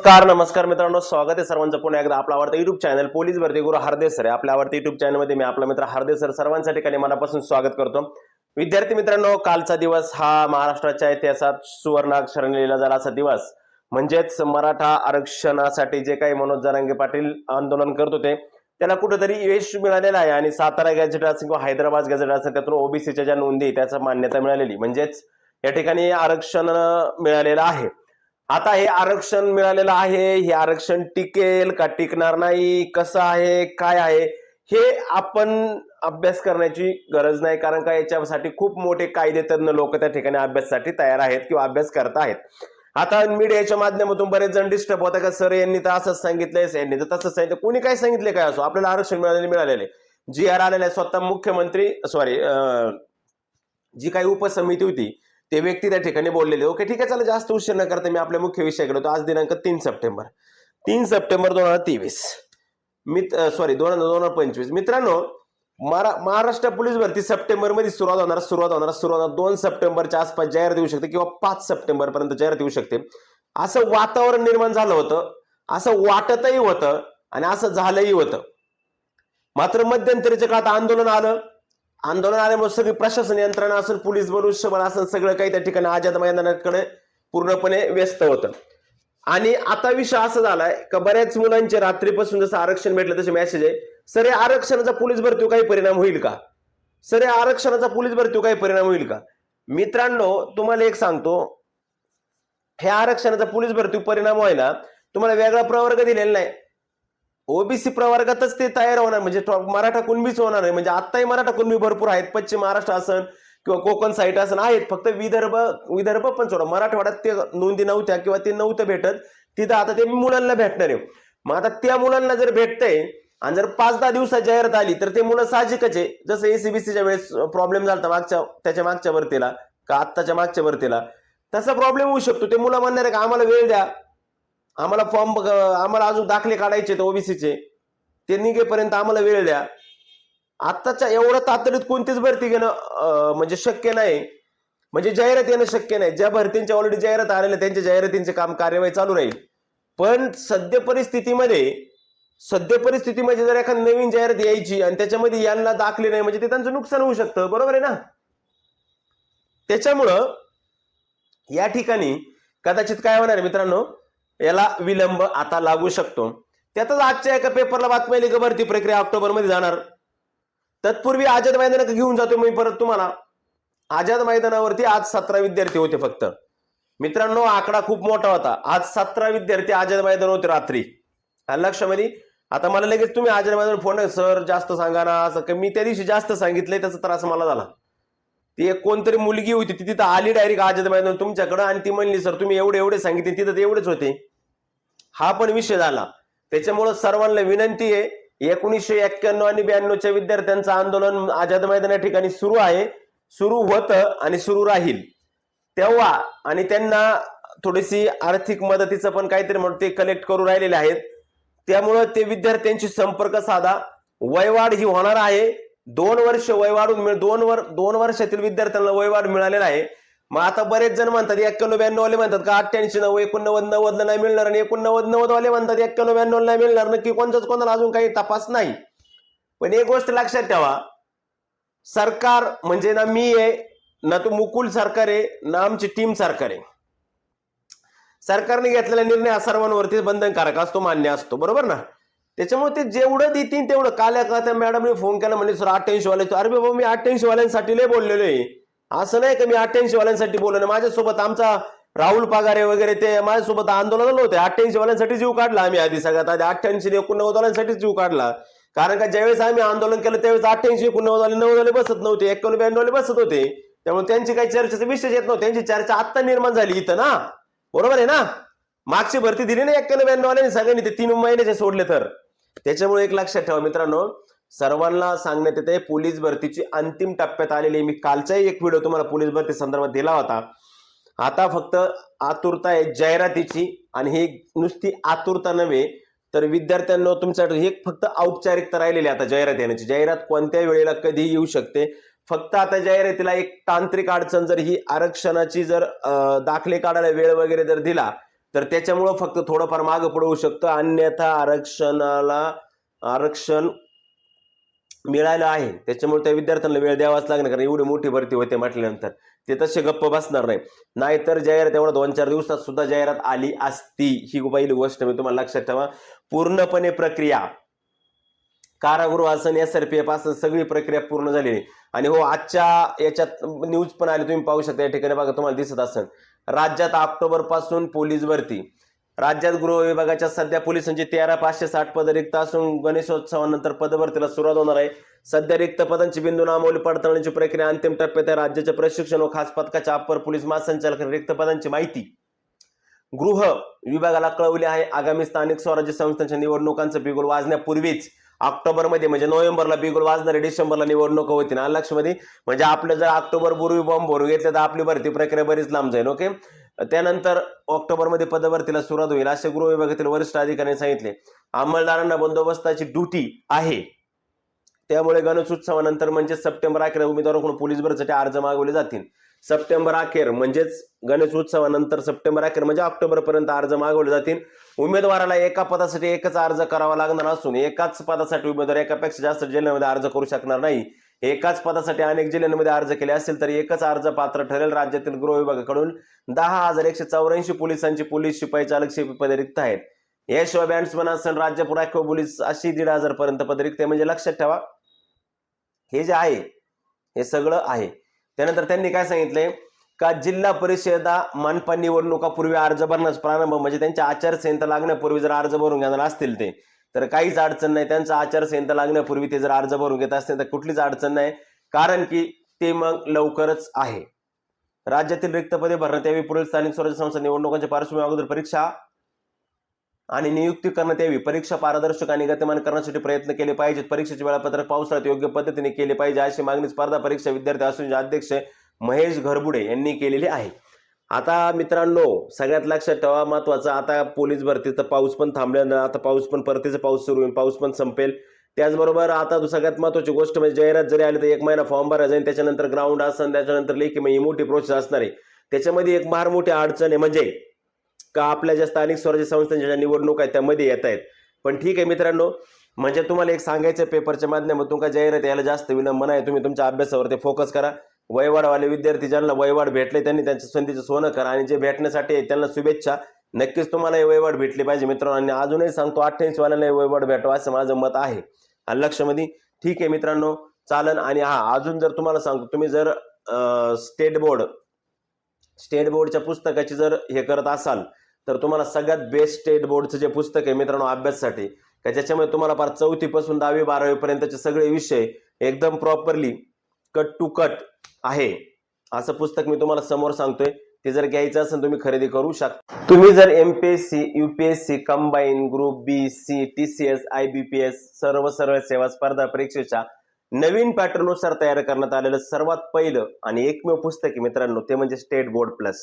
नमस्कार नमस्कार मित्रांनो स्वागत आहे सर्वांचं पुन्हा एकदा आपला आवडता युट्यूब चॅनल पोलीस भरती गुरु हार्देस सर आहे. आपल्या आवडत्या युट्यूब चॅनलमध्ये मी आपला मित्र हार्देस सर सर्वांच्या ठिकाणी मनापासून स्वागत करतो. विद्यार्थी मित्रांनो कालचा दिवस हा महाराष्ट्राच्या इतिहासात सुवर्णाक्षराने लिहिला झाला असा दिवस. म्हणजेच मराठा आरक्षणासाठी जे काही मनोज जरांगे पाटील आंदोलन करत होते त्याला कुठेतरी यश मिळालेलं आहे. आणि सातारा गॅझेट असेल किंवा हैदराबाद गॅझेट असेल त्यातून ओबीसीच्या ज्या नोंदी त्याचा मान्यता मिळालेली. म्हणजेच या ठिकाणी आरक्षण मिळालेलं आहे. आता हे आरक्षण मिळालेलं आहे हे आरक्षण टिकेल का टिकणार नाही कसं आहे काय आहे हे आपण अभ्यास करण्याची गरज नाही कारण का याच्यासाठी खूप मोठे कायदे तज्ञ लोक त्या ठिकाणी अभ्यासासाठी तयार आहेत किंवा अभ्यास करत आहेत. आता मीडियाच्या माध्यमातून बरेच जण डिस्टर्ब होता का सर यांनी तर असंच सांगितलंय यांनी तर तसंच सांगितलं कोणी काय सांगितले काय असो आपल्याला आरक्षण मिळालेले मिळालेले जी आर आलेले आहे स्वतः मुख्यमंत्री सॉरी जी काही उपसमिती होती ते व्यक्ती त्या ठिकाणी बोललेले ओके ठीक आहे चला जास्त उशीर न करता मी आपल्या मुख्य विषयाकडे होतो आज दिनांक तीन सप्टेंबर. तीन सप्टेंबर दोन हजार तेवीस. मित सॉरी दोन हजार दोन हजार पंचवीस. मित्रांनो महारा महाराष्ट्र पोलीस भरती सप्टेंबरमध्ये सुरुवात होणार सुरुवात होणार सुरुवात होणार. दोन सप्टेंबरच्या आसपास. जाहीर देऊ शकते किंवा पाच सप्टेंबर पर्यंत जाहीर देऊ शकते. असं वातावरण निर्माण झालं होतं असं वाटतही होतं आणि असं झालंही होतं. मात्र मध्यंतरीच्या काळात आंदोलन आलं. आंदोलन आल्यामुळे सगळी प्रशासन यंत्रणा असेल पोलीस मनुष्यबळ असेल सगळं काही त्या ठिकाणी आझाद मैदानाकडे पूर्णपणे व्यस्त होतं. आणि आता विषय असा झालाय का बऱ्याच मुलांचे रात्रीपासून जसं आरक्षण भेटलं तसे मेसेज आहे. सर या आरक्षणाचा पोलीस भरती काही परिणाम होईल का? सर या आरक्षणाचा पोलीस भरती काही परिणाम होईल का? मित्रांनो तुम्हाला एक सांगतो. ह्या आरक्षणाचा पोलीस भरती परिणाम व्हायला तुम्हाला वेगळा प्रवर्ग दिलेला नाही. ओबीसी प्रवर्गातच ते तयार होणार. म्हणजे मराठा कुणबीच होणार आहे म्हणजे आत्ताही मराठा कुणबी भरपूर आहेत. पश्चिम महाराष्ट्र असन किंवा कोकण साईट असन आहेत. फक्त विदर्भ विदर्भ पण सोडा. मराठवाड्यात ते नोंदी नव्हत्या किंवा ते नव्हतं भेटत. तिथं आता ते मुलांना भेटणार आहे. मग आता त्या मुलांना जर भेटतंय आणि जर पाच दहा दिवसात जाहिरात आली तर ते मुलं साहजिकच आहे. जसं एसीबीसीच्या वेळेस प्रॉब्लेम झाला मागच्या त्याच्या मागच्या भरतीला का आत्ताच्या मागच्या भरतीला तसा प्रॉब्लेम होऊ शकतो. ते मुलं म्हणणार आहे का आम्हाला वेळ द्या. आम्हाला फॉर्म आम्हाला अजून दाखले काढायचे आहेत ओबीसीचे. ते निघेपर्यंत आम्हाला वेळ द्या. आत्ताच्या एवढं तातडीत कोणतीच भरती घेणं म्हणजे शक्य नाही. म्हणजे जाहिरात येणं शक्य नाही. ज्या भरतींच्या ऑलरेडी जाहिरात आलेल्या त्यांच्या जाहिरातींचे काम कार्यवाही चालू राहील. पण सद्य परिस्थितीमध्ये सद्य परिस्थितीमध्ये जर एखादी नवीन जाहिरात यायची आणि त्याच्यामध्ये यांना दाखले नाही म्हणजे ते त्यांचं नुकसान होऊ शकतं. बरोबर आहे ना? त्याच्यामुळं या ठिकाणी कदाचित काय होणार आहे मित्रांनो? याला विलंब आता लागू शकतो. त्यातच आजच्या एका पेपरला बातमी आली का भरती प्रक्रिया ऑक्टोबरमध्ये जाणार. तत्पूर्वी आझाद मैदानात घेऊन जातो मी परत तुम्हाला. आझाद मैदानावरती आज सतरा विद्यार्थी होते फक्त. मित्रांनो आकडा खूप मोठा होता. आज सतरा विद्यार्थी आझाद मैदान होते रात्री. आलं लक्षामध्ये आता मला लगेच तुम्ही आझाद मैदान फोन सर जास्त सांगा ना. असं का मी त्या दिवशी जास्त सांगितलंय त्याचा त्रास मला झाला. ती एक कोणतरी मुलगी होती. ती तिथं आली डायरेक्ट आझाद मैदान तुमच्याकडं आणि ती म्हणली सर तुम्ही एवढे एवढे सांगितले तिथं ते एवढेच होते. हा पण विषय झाला. त्याच्यामुळं सर्वांना विनंती आहे एकोणीसशे एक्क्याण्णव आणि ब्याण्णवच्या विद्यार्थ्यांचं आंदोलन आझाद मैदान या ठिकाणी सुरू आहे. सुरू होतं आणि सुरू राहील. तेव्हा आणि त्यांना थोडीशी आर्थिक मदतीचं पण काहीतरी म्हणून ते कलेक्ट करू राहिलेले आहेत. त्यामुळं ते विद्यार्थ्यांशी संपर्क साधा. वयवाढ ही होणार आहे. दोन वर्ष वयवाढून मिळ दोन वर दोन वर्षातील विद्यार्थ्यांना वयवाढ मिळालेला आहे. मग आता बरेच जण म्हणतात एक्क्याण्णव ब्याण्णव वाले म्हणतात का अठ्ठ्याऐंशी नऊ एकोणनव्वद नव्वदला नाही मिळणार आणि एकोणनव्वद नव्वद वाले म्हणतात एक्क्याण्णव ब्याण्णव नाही मिळणार. नक्की कोणत्याच कोणाला अजून काही तपास नाही. पण एक गोष्ट लक्षात ठेवा सरकार म्हणजे ना मी आहे ना तो मुकुल सरकार आहे ना आमची टीम सरकार आहे. सरकारने घेतलेला निर्णय हा सर्वांवरती बंधनकारक असतो मान्य असतो बरोबर ना? त्याच्यामुळे ते जेवढं देतील तेवढं. काल एका त्या मॅडमने फोन केला म्हणजे सर अठ्ठ्याऐंशी वाले अरे बाबा मी अठ्ठ्याऐंशी वाल्यांसाठी लय बोललेलो आहे. असं नाही का मी अठ्ठ्याऐंशी वाल्यांसाठी बोललो माझ्यासोबत आमचा राहुल पगारे वगैरे ते माझ्यासोबत आंदोलनाला होते अठ्ठ्याऐंशी वाल्यांसाठी जीव काढला आम्ही आधी सगळ्यात आधी. अठ्ठ्याऐंशी एकोणनव्वद वाल्यांसाठीच जीव काढला. कारण का ज्यावेळेस आम्ही आंदोलन केलं त्यावेळेस अठ्ठ्याऐंशी एकोणनव्वद वाले नव्वद वाले बसत नव्हते. एकोण ब्याण्णव वाले बसत होते. त्यामुळे त्यांची काही चर्चेचा विषय येत नव्हते. त्यांची चर्चा आत्ता निर्माण झाली इथं ना. बरोबर आहे ना? मागची भरती दिली ना एक्क्याण्णव ब्याण्णव वाल्यांनी सगळ्यांनी. ते तीन महिन्याचे सोडले तर. त्याच्यामुळे एक लक्षात ठेवा मित्रांनो सर्वांना सांगण्यात येते पोलीस भरतीची अंतिम टप्प्यात आलेली आहे. मी कालचाही एक व्हिडिओ तुम्हाला पोलीस भरती संदर्भात दिला होता. आता फक्त आतुरता आहे जाहिरातीची आणि ही नुसती आतुरता नव्हे तर विद्यार्थ्यांना तुमच्याकडे हे फक्त औपचारिकता राहिलेली आता जाहिरात येण्याची. जाहिरात कोणत्या वेळेला कधी येऊ शकते. फक्त आता जाहिरातीला एक तांत्रिक अडचण जर ही आरक्षणाची जर दाखले काढायला वेळ वगैरे जर दिला तर त्याच्यामुळं फक्त थोडंफार मागं पडू शकतं. अन्यथा आरक्षणाला आरक्षण मिळालं आहे. त्याच्यामुळे त्या विद्यार्थ्यांना वेळ द्यावाच लागणार कारण एवढी मोठी भरती होते म्हटल्यानंतर. ते तसे गप्प बसणार नाही. नाहीतर जाहिरात एवढा दोन चार दिवसात सुद्धा जाहिरात आली असती. ही पहिली गोष्ट मी तुम्हाला लक्षात ठेवा. पूर्णपणे प्रक्रिया. कारागृह आसन एस आर पी एफ असन सगळी प्रक्रिया पूर्ण झालेली. आणि हो आजच्या याच्यात न्यूज पण आली तुम्ही पाहू शकता. या ठिकाणी बघा तुम्हाला दिसत असेल राज्यात ऑक्टोबरपासून पोलीस भरती. राज्यात गृह विभागाच्या सध्या पोलिसांची म्हणजे तेरा पाचशे साठ पद रिक्त असून गणेशोत्सवानंतर पदभरतीला सुरुवात होणार आहे. सध्या रिक्त पदांची बिंदू नामवली पडताळण्याची प्रक्रिया अंतिम टप्प्यात आहे. राज्याच्या प्रशिक्षण व खास पथकाच्या अप्पर पोलीस महासंचालक रिक्त पदांची माहिती गृह विभागाला कळवली आहे. आगामी स्थानिक स्वराज्य संस्थांच्या निवडणुकांचं बिगुल वाजण्यापूर्वीच ऑक्टोबरमध्ये म्हणजे नोव्हेंबरला बिगुल वाजणारे डिसेंबरला निवडणुका होतील. ना लक्षमध्ये म्हणजे आपलं जर ऑक्टोबर पूर्वी बॉम्ब भरून घेतले तर आपली भरती प्रक्रिया बरीच लांब जाईल. ओके? त्यानंतर ऑक्टोबरमध्ये पदभरतीला सुरुवात होईल असे गृह विभागातील वरिष्ठ अधिकाऱ्यांनी सांगितले. अंमलदारांना बंदोबस्ताची ड्युटी आहे. त्यामुळे गणेश उत्सवानंतर म्हणजे सप्टेंबर अखेर उमेदवाराकडून पोलीस भरतीसाठी अर्ज मागवले जातील. सप्टेंबर अखेर म्हणजेच गणेश उत्सवानंतर सप्टेंबर अखेर म्हणजे ऑक्टोबर पर्यंत अर्ज मागवले जातील. उमेदवाराला एका पदासाठी एकच अर्ज करावा लागणार असून एकाच पदासाठी उमेदवार एकापेक्षा जास्त जिल्ह्यामध्ये अर्ज करू शकणार नाही. एकाच पदासाठी अनेक जिल्ह्यांमध्ये अर्ज केले असतील तर एकच अर्ज पात्र ठरेल राज्यातील गृह विभागाकडून. दहा हजार एकशे चौऱ्याऐंशी पोलिसांची पोलीस शिपाई चालक शिपी पदे रिक्त आहेत. याशिवाय बॅट्समन असेल राज्य राखीव पोलीस अशी दीड हजार पर्यंत पदे रिक्त आहे. म्हणजे लक्षात ठेवा हे जे आहे हे सगळं आहे. त्यानंतर त्यांनी काय सांगितलंय? का जिल्हा परिषदा मनपा निवडणुकापूर्वी अर्ज भरण्यास प्रारंभ म्हणजे त्यांच्या आचारसंहिता लागण्यापूर्वी जर अर्ज भरून घेणार असतील ते तर काहीच अडचण नाही. त्यांचा आचारसंहिता लागण्यापूर्वी ते जर अर्ज भरून घेत असतील तर कुठलीच अडचण नाही. कारण की ते मग लवकरच आहे. राज्यातील रिक्त पदे भरण्यात यावी. पुढील स्थानिक स्वराज्य संस्था निवडणुकांच्या पार्श्वभूमी अगोदर परीक्षा आणि नियुक्ती करण्यात यावी परीक्षा पारदर्शक आणि गतिमान करण्यासाठी प्रयत्न केले पाहिजेत. परीक्षेचे वेळापत्रक पावसाळ्यात योग्य पद्धतीने केले पाहिजे अशी मागणी स्पर्धा परीक्षा विद्यार्थी असोसिएशनचे अध्यक्ष महेश घरबुडे यांनी केलेली आहे. आता मित्रांनो सगळ्यात लक्षात ठेवा महत्वाचं आता पोलीस भरतीचा पाऊस पण थांबल्यानं आता पाऊस पण परतीचा पाऊस सुरू होईल पाऊस पण संपेल. त्याचबरोबर आता सगळ्यात महत्वाची गोष्ट म्हणजे जाहिरात जरी आली तर एक महिना फॉर्म भरा जाईल त्याच्यानंतर ग्राउंड असेल त्याच्यानंतर लेखी म्हणजे ही मोठी प्रोसेस असणार आहे. त्याच्यामध्ये एक फार मोठी अडचण आहे म्हणजे का आपल्या ज्या स्थानिक स्वराज्य संस्थांच्या ज्या निवडणूक आहेत त्यामध्ये येत आहेत. पण ठीक आहे मित्रांनो म्हणजे तुम्हाला एक सांगायचं पेपरच्या माध्यमातून का जाहिरात यायला जास्त विलंबन आहे तुम्ही तुमच्या अभ्यासावरती फोकस करा. वयवाडवाले विद्यार्थी ज्यांना वयवाड भेटले त्यांनी त्यांच्या संधीचं सोनं करा आणि जे भेटण्यासाठी आहे त्यांना शुभेच्छा. नक्कीच तुम्हाला हे वयवाड भेटली पाहिजे मित्रांनो. आणि अजूनही सांगतो अठ्ठ्याऐंशीवाल्यांना हे वयवाड भेटावं असं माझं मत आहे. आणि लक्षमध्ये ठीक आहे मित्रांनो चालन. आणि हा अजून जर तुम्हाला सांगतो तुम्ही जर स्टेट बोर्ड स्टेट बोर्डच्या पुस्तकाची जर हे करत असाल तर तुम्हाला सगळ्यात बेस्ट स्टेट बोर्डचं जे पुस्तक आहे मित्रांनो अभ्यासासाठी का ज्याच्यामुळे तुम्हाला फार चौथीपासून दहावी बारावीपर्यंतचे सगळे विषय एकदम प्रॉपरली कट टू कट आहे. असं पुस्तक मी तुम्हाला समोर सांगतोय. ते जर घ्यायचं असेल तुम्ही खरेदी करू शकता. तुम्ही जर MPSC UPSC combine group B C T C S I B P S सर्व सरळ सेवा स्पर्धा परीक्षेच्या नवीन पॅटर्ननुसार तयार करण्यात आलेलं सर्वात पहिलं आणि एकमेव पुस्तक आहे मित्रांनो ते म्हणजे स्टेट बोर्ड प्लस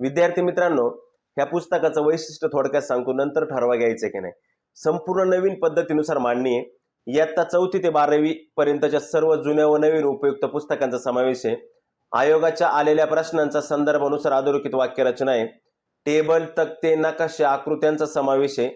विद्यार्थी मित्रांनो ह्या पुस्तकाचं वैशिष्ट्य थोडक्यात सांगतो नंतर ठरवा घ्यायचं की नाही. संपूर्ण नवीन पद्धतीनुसार मांडणी आहे. इयत्ता चौथी ते बारावी पर्यंतच्या सर्व जुन्या व नवीन उपयुक्त पुस्तकांचा समावेश आहे. आयोगाच्या आलेल्या प्रश्नांचा संदर्भानुसार अधोरेखित वाक्यरचना आहे. टेबल तक्ते नकाशे आकृत्यांचा समावेश आहे.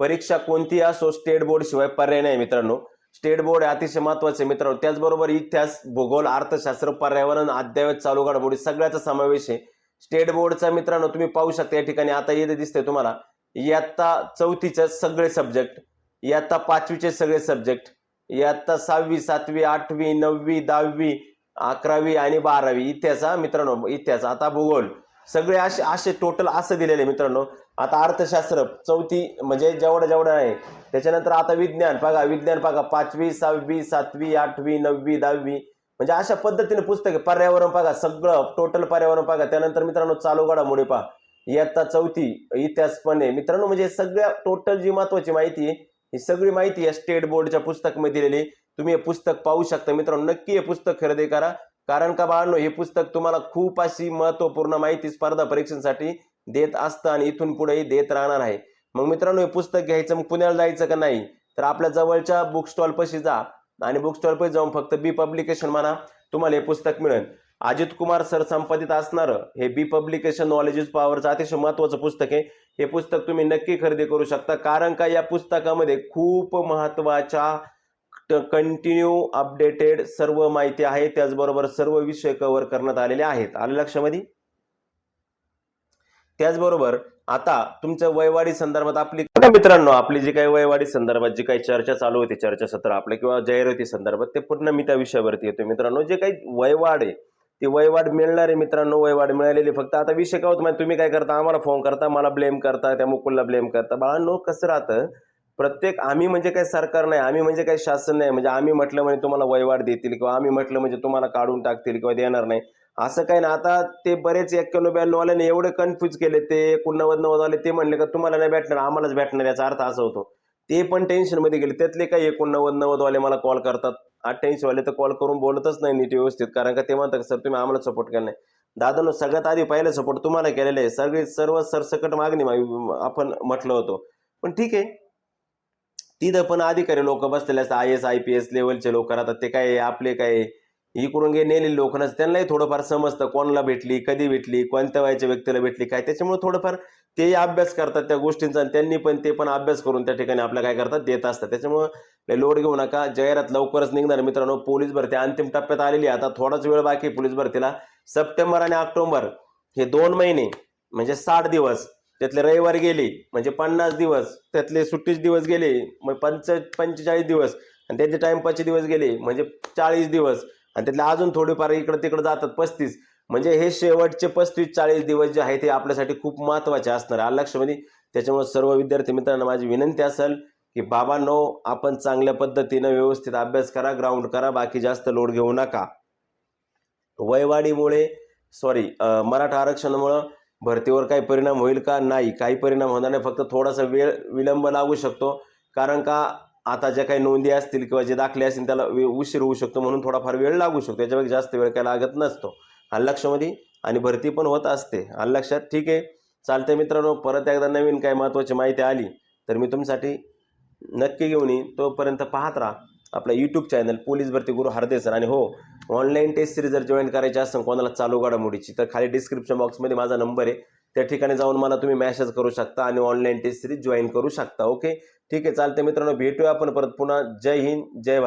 परीक्षा कोणती असो स्टेट बोर्ड शिवाय पर्याय नाही मित्रांनो. स्टेट बोर्ड हे अतिशय महत्त्वाचे मित्रांनो. त्याचबरोबर इतिहास भूगोल अर्थशास्त्र पर्यावरण अद्ययावत चालू घडामोडी सगळ्याचा समावेश आहे. स्टेट बोर्डचा मित्रांनो तुम्ही पाहू शकता या ठिकाणी आता येते दिसते तुम्हाला. इयत्ता चौथीचे सगळे सब्जेक्ट इयत्ता पाचवीचे सगळे सब्जेक्ट इयत्ता सहावी सातवी आठवी नववी दहावी अकरावी आणि बारावी. इतिहास हा मित्रांनो इतिहास. आता भूगोल. सगळे असे असे टोटल असं दिलेले मित्रांनो. आता अर्थशास्त्र चौथी म्हणजे जेवढं जेवढं आहे. त्याच्यानंतर आता विज्ञान. बघा विज्ञान बघा. पाचवी सहावी सातवी आठवी नववी दहावी. म्हणजे अशा पद्धतीने पुस्तक पर्यावरण बघा. सगळं टोटल पर्यावरण बघा. त्यानंतर मित्रांनो चालू घडामोडी पहा. इयत्ता चौथी इतिहास पण आहे मित्रांनो म्हणजे सगळ्या टोटल जी महत्वाची माहिती आहे ही सगळी माहिती या स्टेट बोर्डच्या पुस्तकमध्ये दिलेली तुम्ही हे पुस्तक पाहू शकता. मित्रांनो नक्की हे पुस्तक खरेदी करा. कारण का बाळांनो हे पुस्तक तुम्हाला खूप अशी महत्त्वपूर्ण माहिती स्पर्धा परीक्षेसाठी देत असतं आणि इथून पुढेही देत राहणार आहे. मग मित्रांनो हे पुस्तक घ्यायचं मग पुण्याला जायचं का नाही? तर आपल्या जवळच्या बुक स्टॉलपाशी जा आणि बुक स्टॉलपाशी जाऊन फक्त बी पब्लिकेशन म्हणा तुम्हाला हे पुस्तक मिळेल. अजित कुमार सर संपादित असणारं हे बी पब्लिकेशन नॉलेज इज पॉवरचं अतिशय महत्वाचं पुस्तक आहे. हे पुस्तक तुम्ही नक्की खरेदी करू शकता. कारण का या पुस्तकामध्ये खूप महत्त्वाच्या कंटिन्यू अपडेटेड सर्व माहिती आहे. त्याचबरोबर सर्व विषय कव्हर करण्यात आलेले आहेत. आलं लक्षामध्ये? त्याचबरोबर आता तुमच्या वयवाडी संदर्भात आपली मित्रांनो आपली जी काही वयवाडी संदर्भात जी काही चर्चा चालू होती चर्चासत्र आपल्या किंवा जाहिराती संदर्भात ते पूर्ण मी त्या विषयावरती येतो. मित्रांनो जे काही वयवाड आहे ती वयवाड मिळणार आहे मित्रांनो वयवाड मिळालेली फक्त आता विषय का होत तुम्ही काय करता? आम्हाला फोन करता मला ब्लेम करता त्या मुकुलला ब्लेम करता. बाळांनो कसं राहतं? प्रत्येक आम्ही म्हणजे काही सरकार नाही आम्ही म्हणजे काही शासन नाही. म्हणजे आम्ही म्हटलं म्हणजे तुम्हाला वयवाड देतील किंवा आम्ही म्हटलं म्हणजे तुम्हाला काढून टाकतील किंवा देणार नाही. असं काही ना आता ते बरेच एक्क्याण्णव ब्याण्णव वाल्याने एवढे कन्फ्युज केले ते एकोणनव्वद नव्वद वाले ते म्हणले का तुम्हाला नाही भेटणार आम्हालाच भेटणार याचा अर्थ असा होतो. ते पण टेन्शनमध्ये गेले. त्यातले काही एकोणनव्वद नव्वद वाले मला कॉल करतात. अठ्ठ्याऐंशीवाले तर कॉल करून बोलतच नाही नीट व्यवस्थित. कारण का ते म्हणतात सर तुम्ही आम्हाला सपोर्ट केला नाही. दादानं सगळ्यात आधी पहिला सपोर्ट तुम्हाला केलेले आहे. सगळी सर्व सरसकट मागणी आपण म्हटलं होतो. पण ठीक आहे. तिथं पण अधिकारी लोक बसलेले असतात. I S I P S लेवलचे लोक राहतात. ते काय आपले काय इकडून गे नेलेले लोक नसतात त्यांनाही थोडंफार समजतं कोणाला भेटली कधी भेटली कोणत्या वयाच्या व्यक्तीला भेटली काय? त्याच्यामुळे थोडंफार तेही अभ्यास करतात त्या गोष्टींचा आणि त्यांनी पण ते पण अभ्यास करून त्या ठिकाणी आपल्या काय करतात? देत असतात. त्याच्यामुळं लोड घेऊ नका. जाहिरात लवकरच निघणार मित्रांनो. पोलीस भरती अंतिम टप्प्यात आलेली आहे. आता थोडाच वेळ बाकी पोलीस भरतीला. सप्टेंबर आणि ऑक्टोबर हे दोन महिने म्हणजे साठ दिवस. त्यातले रविवार गेले म्हणजे पन्नास दिवस. त्यातले सुट्टीस दिवस गेले मग पंच पंचेचाळीस दिवस. आणि त्याचे टाइमपासचे दिवस गेले म्हणजे चाळीस दिवस. आणि त्यातले अजून थोडेफार इकडं तिकडं जातात पस्तीस. म्हणजे हे शेवटचे पस्तीस चाळीस दिवस जे आहे ते आपल्यासाठी खूप महत्त्वाचे असणार. आहे लक्षामध्ये म्हणजे त्याच्यामुळे सर्व विद्यार्थी मित्रांना माझी विनंती असेल की बाबांनो आपण चांगल्या पद्धतीनं व्यवस्थित अभ्यास करा ग्राउंड करा बाकी जास्त लोड घेऊ नका. वयवाढीमुळे सॉरी मराठा आरक्षणामुळं भरतीवर काही परिणाम होईल का? नाही काही परिणाम होणार नाही. फक्त थोडासा वेळ विलंब लागू शकतो. कारण का आता ज्या काही नोंदी असतील किंवा जे दाखले असतील त्याला उशीर होऊ शकतो म्हणून थोडाफार वेळ लागू शकतो. त्याच्यापेक्षा जास्त वेळ काय लागत नसतो. आलं लक्षामध्ये आणि भरती पण होत असते. आलं लक्षात ठीक आहे. चालते मित्रांनो परत एकदा नवीन काही महत्त्वाची माहिती आली तर मी तुमच्यासाठी नक्की घेऊन येईन. तोपर्यंत पाहत राहा आपला यूट्यूब चॅनल पोलीस भरती गुरु हरदेसर आणि हो ऑनलाईन टेस्ट सिरीज जर जॉईन करायची असेल कोणाला चालू घडामोडीची तर खाली डिस्क्रिप्शन बॉक्समध्ये माझा नंबर आहे. त्या ठिकाणी जाऊन मला तुम्ही मॅसेज करू शकता आणि ऑनलाईन टेस्ट सिरीज जॉईन करू शकता ओके ठीक आहे चालते मित्रांनो भेटूया आपण परत पुन्हा. जय हिंद जय